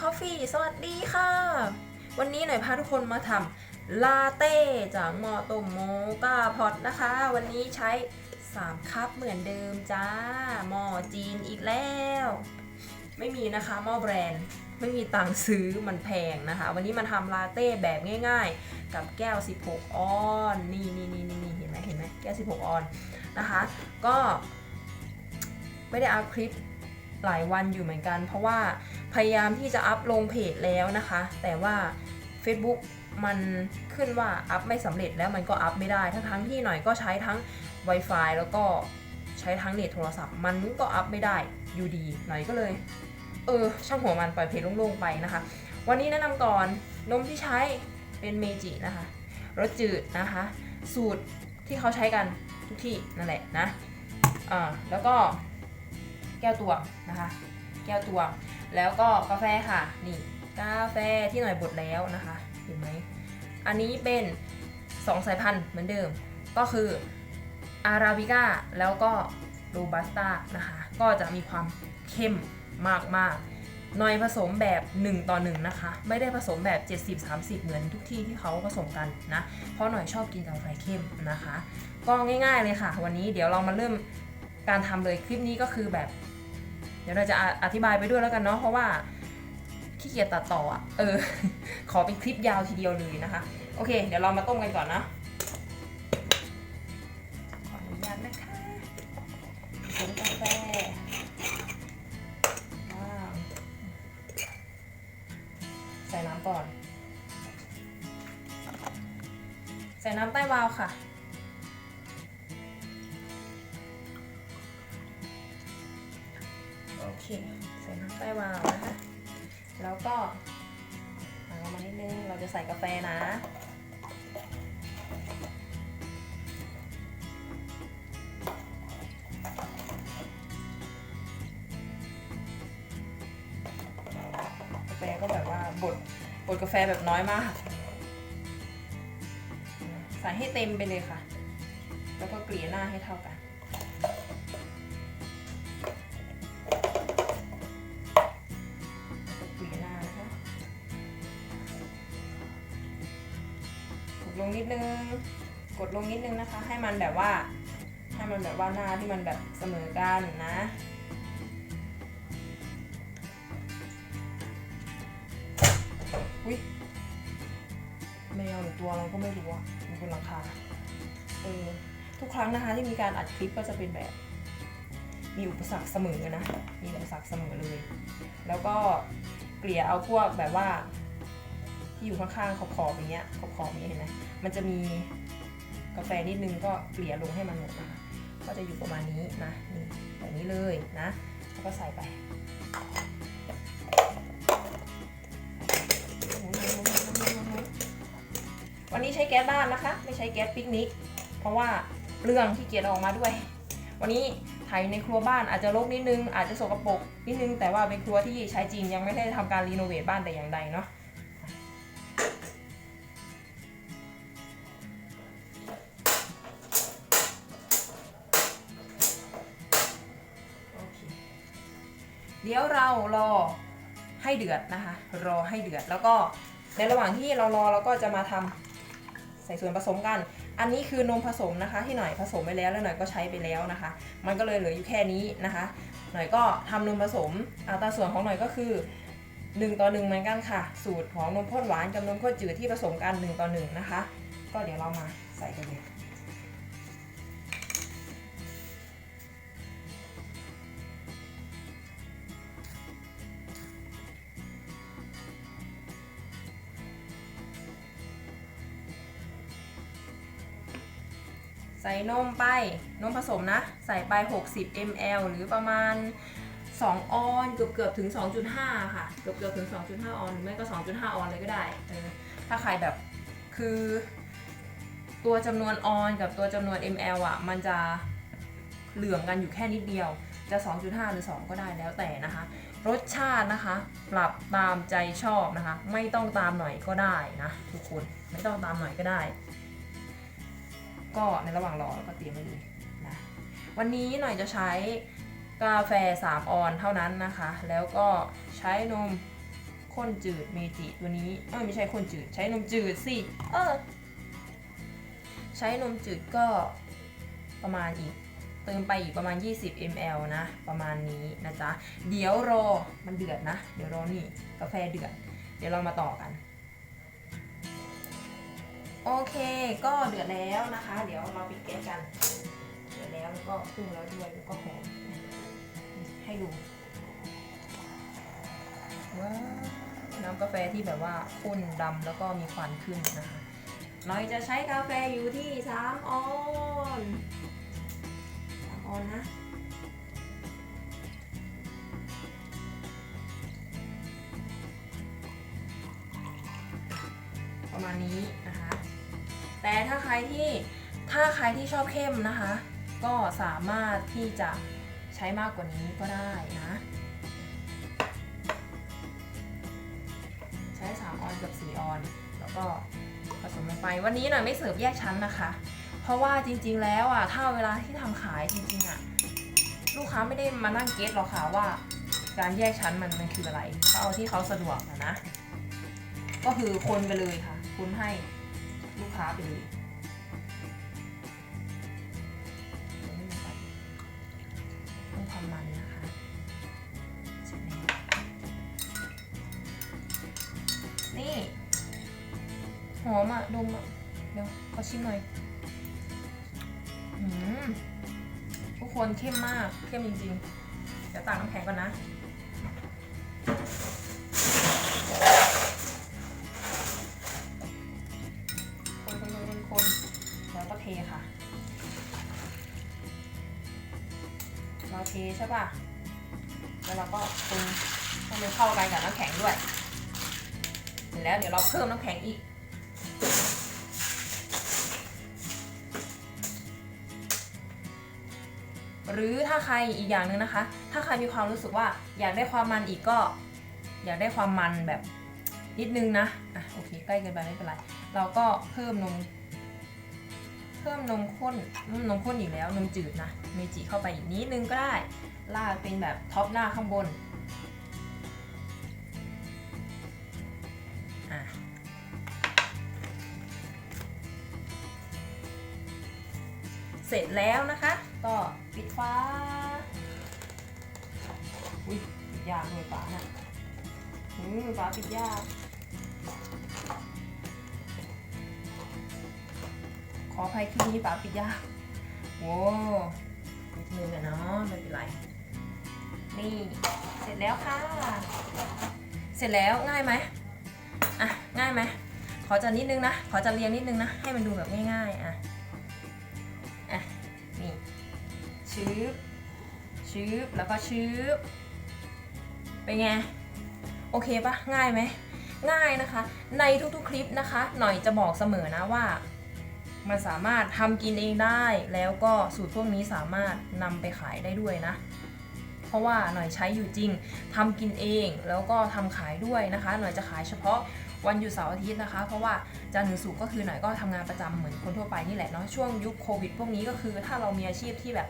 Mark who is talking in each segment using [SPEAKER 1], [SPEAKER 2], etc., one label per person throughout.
[SPEAKER 1] Coffee สวัสดีค่ะ วันนี้หน่อยพาทุกคนมาทำลาเต้จากมอตมโมกาพอตนะคะ วันนี้ใช้ 3 คัพเหมือนเดิมจ้าหม้อจีนอีกแล้ว ไม่มีนะคะหม้อแบรนด์ ไม่มีตังค์ซื้อมันแพงนะคะ วันนี้มาทำลาเต้แบบง่ายๆ กับแก้ว 16 ออนนี่นี่นี่นี่เห็นไหมเห็นไหมแก้ว 16 ออนนะคะ ก็ไม่ได้อัพคลิป หลายวันอยู่เหมือนกัน เพราะว่าพยายามที่จะอัพลงเพจแล้วนะคะ แต่ว่า Facebook มันขึ้นว่าอัพไม่สำเร็จแล้วมันก็อัพไม่ได้ ทั้งทั้งที่หน่อยก็ใช้ทั้ง Wi-Fi แล้วก็ใช้ทั้งเน็ตโทรศัพท์ มันก็อัพไม่ได้อยู่ดีหน่อยก็เลย เออ ช่างหัวมันปล่อยเพจโล่งๆไปนะคะ วันนี้แนะนำก่อนนมที่ใช้เป็นเมจินะคะรสจืดนะคะ สูตรที่เขาใช้กันทุกที่นั่นแหละนะอ่าแล้วก็ แก้วตวงนะคะ แก้วตวง แล้วก็กาแฟค่ะ นี่กาแฟที่หน่อยบดแล้วนะคะ เห็นไหม อันนี้เป็น 2 สายพันธุ์เหมือนเดิม ก็คืออาราบิก้าแล้วก็โรบัสต้านะคะ ก็จะมีความเข้มมากๆหน่อยผสมแบบ 1 ต่อ 1 นะคะ ไม่ได้ผสมแบบ 70-30 เหมือนทุกที่ที่เขาผสมกันนะ เพราะหน่อยชอบกินกาแฟเข้มนะคะ ก็ง่ายๆเลยค่ะ วันนี้เดี๋ยวเรามาเริ่มการทำเลยคลิปนี้ก็คือแบบ ดี๋ยวเราจะอธิบายไปด้วยแล้วกันเนาะเพราะว่าขี้เกียจตัดต่ออะเออ ขอเป็นคลิปยาวทีเดียวเลยนะคะ โอเค เดี๋ยวเรามาต้มกันก่อนนะขออนุญาตนะคะผงกาแฟาใส่น้ำก่อน ใส่น้ำใต้วาล์วค่ะ เค ใส่น้ำใต้วาวนะคะ แล้วก็เอามานิดนึง เราจะใส่กาแฟนะกาแฟก็แบบว่าบดบดกาแฟแบบน้อยมาก ใส่ให้เต็มไปเลยค่ะ แล้วก็เกลี่ยหน้าให้เท่ากัน ลงนิดนึง กดลงนิดนึงนะคะ ให้มันแบบว่าให้มันแบบว่าหน้าที่มันแบบเสมอกันนะอุ้ยแมวหรือตัวอะไรก็ไม่รู้อะมันเป็นหลังคาเออทุกครั้งนะคะที่มีการอัดคลิปก็จะเป็นแบบ มีอุปสรรคเสมอนะ มีอุปสรรคเสมอเลย แล้วก็เกลี่ยเอาพวกแบบว่า ที่อยู่ข้างๆขอบๆอย่างเงี้ยขอบๆอย่างเงี้ยเห็นไหมมันจะมีกาแฟนิดนึงก็เกลี่ยลงให้มันหมดนะคะก็จะอยู่ประมาณนี้นะนี่แบบนี้เลยนะแล้วก็ใส่ไปวันนี้ใช้แก๊สบ้านนะคะ ไม่ใช้แก๊สปิกนิก เพราะว่าเปลืองที่เกียจออกมาด้วย วันนี้ถ่ายในครัวบ้านอาจจะรกนิดนึงอาจจะสกปรกนิดนึงแต่ว่าเป็นครัวที่ใช้จริงยังไม่ได้ทำการรีโนเวทบ้านแต่อย่างใดเนาะ เดี๋ยวเรารอให้เดือดนะคะ รอให้เดือดแล้วก็ในระหว่างที่เรารอเราก็จะมาทำใส่ส่วนผสมกัน อันนี้คือนมผสมนะคะ ที่หน่อยผสมไปแล้วแล้วหน่อยก็ใช้ไปแล้วนะคะ มันก็เลยเหลืออยู่แค่นี้นะคะ หน่อยก็ทำนมผสมอัตราส่วนของหน่อยก็คือ 1 ต่อ 1 เหมือนกันค่ะ สูตรของนมข้นหวานกับนมข้นจืดที่ผสมกัน 1 ต่อ 1 นะคะ ก็เดี๋ยวเรามาใส่กันเลย ส่นมไป นมผสมนะ ใส่ไป 60 ml หรือประมาณ 2 ออนเกือบเกือบถึง 2.5 ค่ะ เกือบเกือบถึง 2.5 ออนหรือไม่ก็ 2.5 ออนเลยก็ได้เออถ้าใครแบบคือ ตัวจำนวนออนกับตัวจำนวน ml อะ มันจะเหลื่อมกันอยู่แค่นิดเดียว จะ 2.5 หรือ 2 ก็ได้แล้วแต่นะคะ รสชาตินะคะ ปรับตามใจชอบนะคะ ไม่ต้องตามหน่อยก็ได้นะทุกคน ไม่ต้องตามหน่อยก็ได้ ก็ในระหว่างรอแล้วก็เตรียมไว้เลยนะวันนี้หน่อยจะใช้กาแฟ 3 ออนเท่านั้นนะคะ แล้วก็ใช้นมข้นจืดเมจิตัวนี้เออไม่ใช่ข้นจืด ใช้นมจืดสิเออใช้นมจืดก็ประมาณอีกเติมไปอีกประมาณ 20 ml นะ ประมาณนี้นะจ๊ะ เดี๋ยวรอมันเดือดนะ เดี๋ยวรอนี่กาแฟเดือด เดี๋ยวเรามาต่อกัน โอเคก็เดือดแล้วนะคะ เดี๋ยวเราปิดแก๊สกันเดือดแล้วแล้วก็ปรุงแล้วด้วยแล้วก็หอมให้ดูว้าวน้ำกาแฟที่แบบว่าข้นดำแล้วก็มีควันขึ้นนะคะเราจะใช้กาแฟอยู่ที่3ออน3ออนนะประมาณนี้ แต่ถ้าใครที่ถ้าใครที่ชอบเข้มนะคะ ก็สามารถที่จะใช้มากกว่านี้ก็ได้นะ ใช้3ออนกับ4ออน แล้วก็ผสมลงไปวันนี้หน่ะไม่เสิร์ฟแยกชั้นนะคะ เพราะว่าจริงๆแล้วอะถ้าเวลาที่ทำขายจริงๆอะลูกค้าไม่ได้มานั่งเก็ตหรอกค่ะว่า การแยกชั้นมันมันคืออะไรเขาเอาที่เขาสะดวกนะนะ ก็คือคนไปเลยค่ะ คุณให้ ลูกค้าไปเลยต้องความมันนะคะเสร็จแล้วนี่ หอมอะ ดมอะ เดี๋ยวขอชิมหน่อยอืมทุกคนเข้มมาก เข้มจริงๆ เดี๋ยวตักน้ำแข็งก่อนนะ แล้วเราก็ปรุงให้มันเข้ากันกับน้ำแข็งด้วยเสร็จแล้วเดี๋ยวเราเพิ่มน้ำแข็งอีก หรือถ้าใครอีกอย่างหนึ่งนะคะ ถ้าใครมีความรู้สึกว่าอยากได้ความมันอีกก็ อยากได้ความมันแบบนิดนึงนะ อะโอเคใกล้เกินไปไม่เป็นไร เราก็เพิ่มนม เพิ่มนมข้นนมข้นอีกแล้วนมจืดนะเมจิเข้าไปอีกนิดนึงก็ได้ ลาเป็นแบบท็อปหน้าข้างบนเสร็จแล้วนะคะ ก็ปิดฟ้า อุ้ยปิดยากเลยฟ้าน่ะอืมฟ้าปิดยาก ขออภัยที่นี้ฟ้าปิดยาก โว้ แล้วค่ะ เสร็จแล้วง่ายไหมอะง่ายไหมขอจะนิดนึงนะ ขอจะเรียงนิดนึงนะ ให้มันดูแบบง่ายๆอะอะนี่ชืบชืบแล้วก็ชืบเป็นไง โอเคปะง่ายไหมง่ายนะคะ ในทุกๆคลิปนะคะ หน่อยจะบอกเสมอนะว่า มันสามารถทำกินเองได้ แล้วก็สูตรพวกนี้สามารถนำไปขายได้ด้วยนะ เพราะว่าหน่อยใช้อยู่จริงทำกินเองแล้วก็ทำขายด้วยนะคะ หน่อยจะขายเฉพาะวันหยุดเสาร์อาทิตย์นะคะ เพราะว่าจันทร์ถึงศุกร์ก็คือหน่อยก็ทำงานประจำเหมือนคนทั่วไปนี่แหละเนาะช่วงยุคโควิดพวกนี้ก็คือถ้าเรามีอาชีพที่แบบ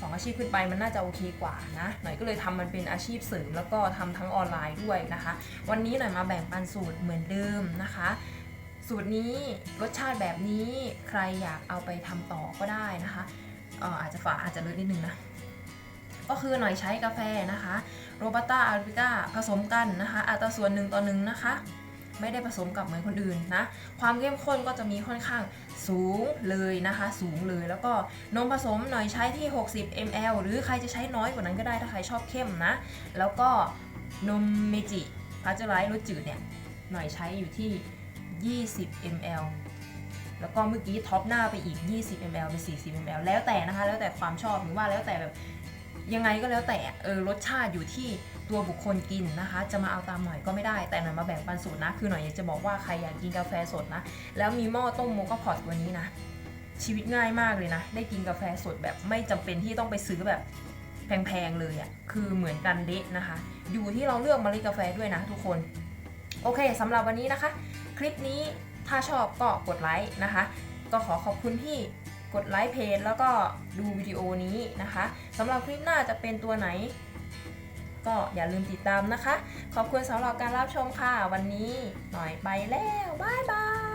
[SPEAKER 1] สองอาชีพขึ้นไปมันน่าจะโอเคกว่านะหน่อยก็เลยทำมันเป็นอาชีพเสริมแล้วก็ทำทั้งออนไลน์ด้วยนะคะ วันนี้หน่อยมาแบ่งปันสูตรเหมือนเดิมนะคะ สูตรนี้รสชาติแบบนี้ใครอยากเอาไปทำต่อก็ได้นะคะอออาจจะฝาอาจจะเลอะนิดนึงนะ ก็คือหน่อยใช้กาแฟนะคะโรบัสต้าอาราบิก้าผสมกันนะคะ อัตราส่วนหนึ่งต่อหนึ่งนะคะ ไม่ได้ผสมกับเหมือนคนอื่นนะ ความเข้มข้นก็จะมีค่อนข้างสูงเลยนะคะ สูงเลยแล้วก็นมผสมหน่อยใช้ที่ 60 ml หรือใครจะใช้น้อยกว่านั้นก็ได้ถ้าใครชอบเข้มนะ แล้วก็นมเมจิพาเจอร์ไลท์รสจืดเนี่ยหน่อยใช้อยู่ที่ 20 ml แล้วก็เมื่อกี้ท็อปหน้าไปอีก 20 ml เป็น 40 ml แล้วแต่นะคะ แล้วแต่ความชอบหรือว่าแล้วแต่แบบ ยังไงก็แล้วแต่เออรสชาติอยู่ที่ตัวบุคคลกินนะคะ จะมาเอาตามหน่อยก็ไม่ได้แต่หน่อยมาแบ่งปันสูตรนะ คือหน่อยอยากจะบอกว่าใครอยากกินกาแฟสดนะ แล้วมีหม้อต้มโมกาพอตวันนี้นะ ชีวิตง่ายมากเลยนะ ได้กินกาแฟสดแบบไม่จำเป็นที่ต้องไปซื้อแบบแพงๆเลยอะ่ะคือเหมือนกันเดะนะคะ อยู่ที่เราเลือกเมาล็ดกาแฟด้วยนะทุกคน โอเคสำหรับวันนี้นะคะ คลิปนี้ถ้าชอบก็กดไลค์นะคะ ก็ขอขอบคุณที่ กดไลค์เพจแล้วก็ดูวิดีโอนี้นะคะสำหรับคลิปหน้าจะเป็นตัวไหน ก็อย่าลืมติดตามนะคะ ขอบคุณสำหรับการรับชมค่ะ วันนี้หน่อยไปแล้ว บ๊ายบาย